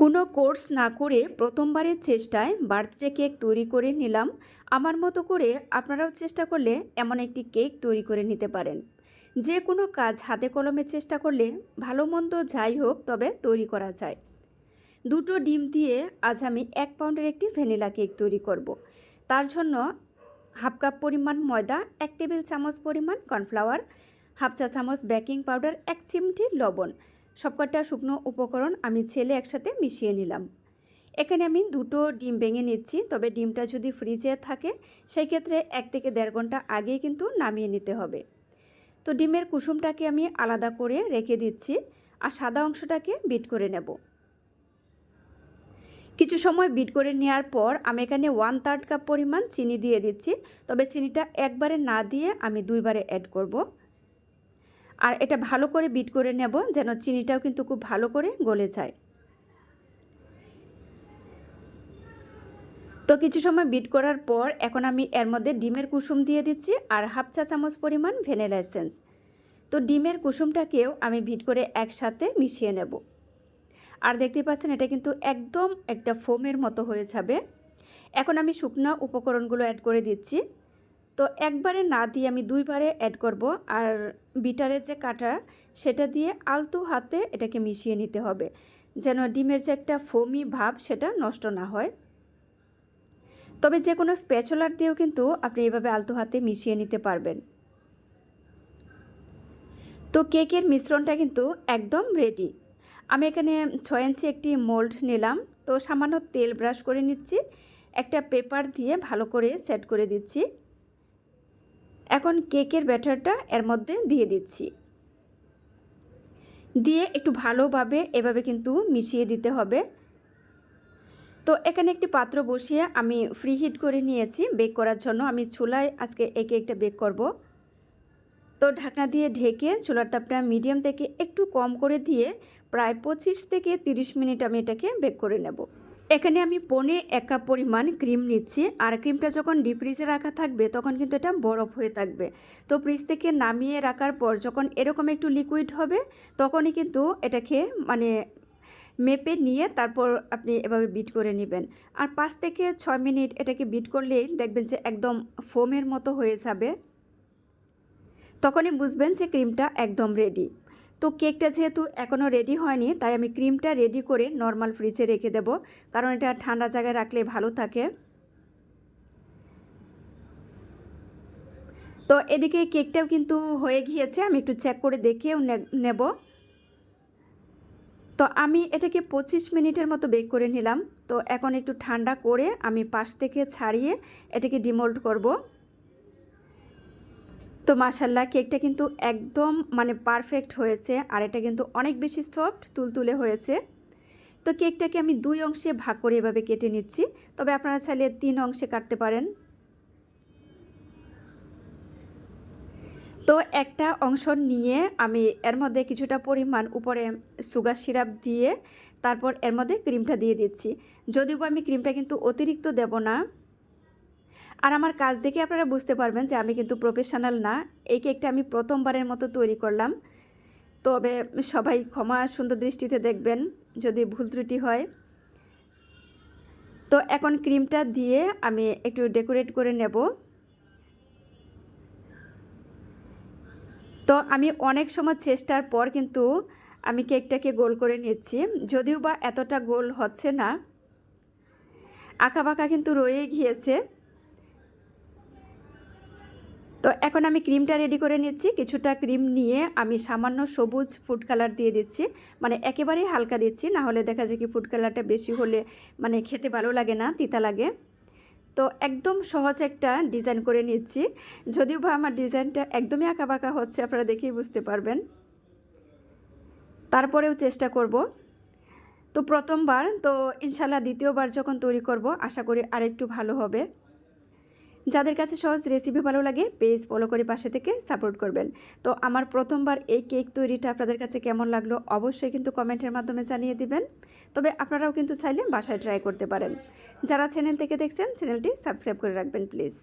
কোনো কোর্স না করে প্রথমবারের চেষ্টায় বার্থডে কেক তৈরি করে নিলাম। আমার মতো করে আপনারাও চেষ্টা করলে এমন একটি কেক তৈরি করে নিতে পারেন। যে কোনো কাজ হাতে কলমে চেষ্টা করলে ভালো মন্দ যাই হোক, তবে তৈরি করা যায়। দুটো ডিম দিয়ে আজ আমি এক পাউন্ডের একটি ভ্যানিলা কেক তৈরি করব। তার জন্য হাফ কাপ পরিমাণ ময়দা, এক টেবিল চামচ পরিমাণ কর্নফ্লাওয়ার, হাফ চা চামচ বেকিং পাউডার, এক চিমটি লবণ সবকটা শুকনো উপকরণ আমি ছেলে একসাথে মিশিয়ে নিলাম। এখানে আমি দুটো ডিম ভেঙে নিচ্ছি, তবে ডিমটা যদি ফ্রিজে থাকে, সেই ক্ষেত্রে এক থেকে দেড় ঘণ্টা আগেই কিন্তু নামিয়ে নিতে হবে। তো ডিমের কুসুমটাকে আমি আলাদা করে রেখে দিচ্ছি আর সাদা অংশটাকে বিট করে নেব। কিছু সময় বিট করে নেওয়ার পর আমি এখানে ওয়ান থার্ড কাপ পরিমাণ চিনি দিয়ে দিচ্ছি, তবে চিনিটা একবারে না দিয়ে আমি দুইবারে অ্যাড করব। আর এটা ভালো করে বিট করে নেব যেন চিনিটাও কিন্তু খুব ভালো করে গলে যায়। তো কিছু সময় বিট করার পর এখন আমি এর মধ্যে ডিমের কুসুম দিয়ে দিচ্ছি আর হাফ চা চামচ পরিমাণ ভ্যানিলা এসেন্স। তো ডিমের কুসুমটাকেও আমি বিট করে একসাথে মিশিয়ে নেব। আর দেখতে পাচ্ছেন এটা কিন্তু একদম একটা ফোমের মতো হয়ে যাবে। এখন আমি শুকনো উপকরণগুলো অ্যাড করে দিচ্ছি। তো একবারে না দিয়ে আমি দুইবারে অ্যাড করব। আর বিটারের যে কাটা, সেটা দিয়ে আলতু হাতে এটাকে মিশিয়ে নিতে হবে, যেন ডিমের যে একটা ফোমি ভাব, সেটা নষ্ট না হয়। তবে যে কোনো স্প্যাচুলার দিয়েও কিন্তু আপনি এভাবে আলতু হাতে মিশিয়ে নিতে পারবেন। তো কেকের মিশ্রণটা কিন্তু একদম রেডি আমি এখানে ছয় ইঞ্চি একটি মোল্ড নিলাম। তো সামান্য তেল ব্রাশ করে নিচ্ছি। একটা পেপার দিয়ে ভালো করে সেট করে দিচ্ছি। এখন কেকের ব্যাটারটা এর মধ্যে দিয়ে দিচ্ছি। দিয়ে একটু ভালোভাবে এভাবে কিন্তু মিশিয়ে দিতে হবে। তো এখানে একটি পাত্র বসিয়ে আমি ফ্রি হিট করে নিয়েছি বেক করার জন্য। আমি চুলায় আজকে একে একটা বেক করব। তো ঢাকনা দিয়ে ঢেকে চুলার তাপটা মিডিয়াম থেকে একটু কম করে দিয়ে প্রায় পঁচিশ থেকে তিরিশ মিনিট আমি এটাকে বেক করে নেব। এখানে আমি পনে এক কাপ পরিমাণ ক্রিম নিচ্ছি। আর ক্রিমটা যখন ডিপ ফ্রিজে রাখা থাকবে, তখন কিন্তু এটা বরফ হয়ে থাকবে। তো ফ্রিজ থেকে নামিয়ে রাখার পর যখন এরকম একটু লিকুইড হবে, তখনই কিন্তু এটাকে মানে মেপে নিয়ে তারপর আপনি এভাবে বিট করে নেবেন। আর পাঁচ থেকে ছয় মিনিট এটাকে বিট করলেই দেখবেন যে একদম ফোমের মতো হয়ে যাবে। তখনই বুঝবেন যে ক্রিমটা একদম রেডি তো কেকটা যেহেতু এখনও রেডি হয়নি, তাই আমি ক্রিমটা রেডি করে নর্মাল ফ্রিজে রেখে দেব। কারণ এটা ঠান্ডা জায়গায় রাখলে ভালো থাকে। তো এদিকে কেকটাও কিন্তু হয়ে গিয়েছে, আমি একটু চেক করে দেখেও নেব। তো আমি এটাকে পঁচিশ মিনিটের মতো বেক করে নিলাম। তো এখন একটু ঠান্ডা করে আমি পাশ থেকে ছাড়িয়ে এটাকে ডিমোল্ড করব। তো মাসাল্লাহ কেকটা কিন্তু একদম মানে পারফেক্ট হয়েছে আর এটা কিন্তু অনেক বেশি সফট তুলতুলে হয়েছে। তো কেকটাকে আমি দুই অংশে ভাগ করে এভাবে কেটে নিচ্ছি। তবে আপনারা চাইলে তিন অংশে কাটতে পারেন। তো একটা অংশ নিয়ে আমি এর মধ্যে কিছুটা পরিমাণ উপরে সুগার সিরাপ দিয়ে তারপর এর মধ্যে ক্রিমটা দিয়ে দিচ্ছি। যদিও আমি ক্রিমটা কিন্তু অতিরিক্ত দেব না। আর আমার কাজ দেখে আপনারা বুঝতে পারবেন যে আমি কিন্তু প্রফেশনাল না। এই কেকটা আমি প্রথমবারের মতো তৈরি করলাম। তবে সবাই ক্ষমা সুন্দর দৃষ্টিতে দেখবেন যদি ভুল ত্রুটি হয়। তো এখন ক্রিমটা দিয়ে আমি একটু ডেকোরেট করে নেব। তো আমি অনেক সময় চেষ্টার পর কিন্তু আমি কেকটাকে গোল করে নিচ্ছি। যদিও বা এতটা গোল হচ্ছে না। আঁকা বাঁকা কিন্তু রয়ে গিয়েছে। তো এখন আমি ক্রিমটা রেডি করে নিচ্ছি। কিছুটা ক্রিম নিয়ে আমি সামান্য সবুজ ফুড কালার দিয়ে দিচ্ছি। মানে একেবারেই হালকা দিচ্ছি, না হলে দেখা যায় কি ফুড কালারটা বেশি হলে মানে খেতে ভালো লাগে না, তিতা লাগে। তো একদম সহজ একটা ডিজাইন করে নিচ্ছি। যদিও বা আমার ডিজাইনটা একদমই আঁকা বাঁকা হচ্ছে, আপনারা দেখেই বুঝতে পারবেন। তারপরেও চেষ্টা করব। তো প্রথমবার, তো ইনশাল্লাহ দ্বিতীয়বার যখন তৈরি করব, আশা করি আরেকটু ভালো হবে। যাদের কাছে সহজ রেসিপি ভালো লাগে পেজ ফলো করে পাশে থেকে সাপোর্ট করবেন। তো আমার প্রথমবার এই কেক তৈরিটা আপনাদের কাছে কেমন লাগল অবশ্যই কিন্তু কমেন্টের মাধ্যমে জানিয়ে দিবেন। তবে আপনারাও কিন্তু চাইলে বাসায় ট্রাই করতে পারেন। যারা চ্যানেল থেকে দেখছেন চ্যানেলটি সাবস্ক্রাইব করে রাখবেন প্লিজ